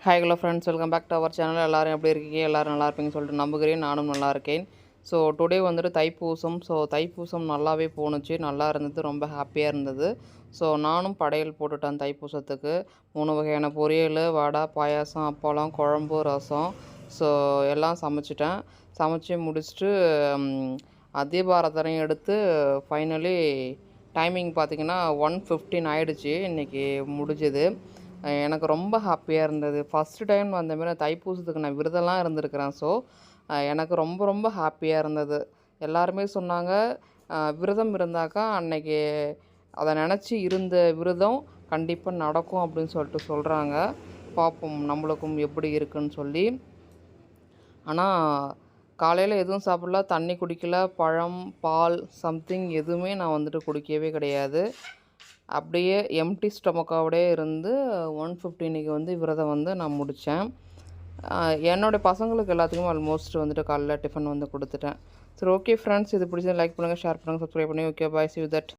Hi hello friends welcome back to our channel எல்லோரும் எப்படி இருக்கீங்க? எல்லோரும் நல்லா இருப்பீங்கன்னு சொல்லிட்டு நம்புகிறேன். நானும் நல்லா இருக்கேன். ஸோ டுடே வந்துட்டு தைப்பூசம். ஸோ தைப்பூசம் நல்லாவே போணுச்சு. நல்லா இருந்தது. ரொம்ப ஹாப்பியாக இருந்தது. ஸோ நானும் படையல் போட்டுட்டேன் தைப்பூசத்துக்கு. மூணு வகையான பொரியல் வடை பாயாசம் அப்பளம் குழம்பு ரசம். ஸோ எல்லாம் சமைச்சிட்டேன். சமைச்சு முடிச்சுட்டு ம், தீபாரதனையும் எடுத்து ஃபைனலி டைமிங் பார்த்தீங்கன்னா ஒன் ஃபிஃப்டின் ஆகிடுச்சி இன்றைக்கி முடிஞ்சது. எனக்கு ரொம்ப ஹாப்பியாக இருந்தது. ஃபஸ்ட்டு டைம் வந்தமாரி தைப்பூசத்துக்கு நான் விரதம்லாம் இருந்திருக்கிறேன். ஸோ எனக்கு ரொம்ப ரொம்ப ஹாப்பியாக இருந்தது. எல்லாருமே சொன்னாங்க விரதம் இருந்தாக்கா அன்னைக்கு அதை நினச்சி இருந்த விரதம் கண்டிப்பாக நடக்கும் அப்படின்னு சொல்லிட்டு சொல்கிறாங்க பார்ப்போம் நம்மளுக்கும் எப்படி இருக்குன்னு சொல்லி. ஆனால் காலையில் எதுவும் சாப்பிடல தண்ணி குடிக்கல பழம் பால் சம்திங் எதுவுமே நான் வந்துட்டு குடிக்கவே கிடையாது. அப்படியே எம்டி ஸ்டொமக்காவோடே இருந்து ஒன் ஃபிஃப்டீனுக்கு வந்து விரதம் வந்து நான் முடித்தேன் என்னோடய பசங்களுக்கு எல்லாத்துக்குமே ஆல்மோஸ்ட் வந்துட்டு காலைல டிஃபன் வந்து கொடுத்துட்டேன். சரி ஓகே ஃப்ரெண்ட்ஸ் இது பிடிச்சது லைக் பண்ணுங்கள் ஷேர் பண்ணுங்கள் சப்ஸ்கிரைப் பண்ணி ஓகே பாய் சி தட்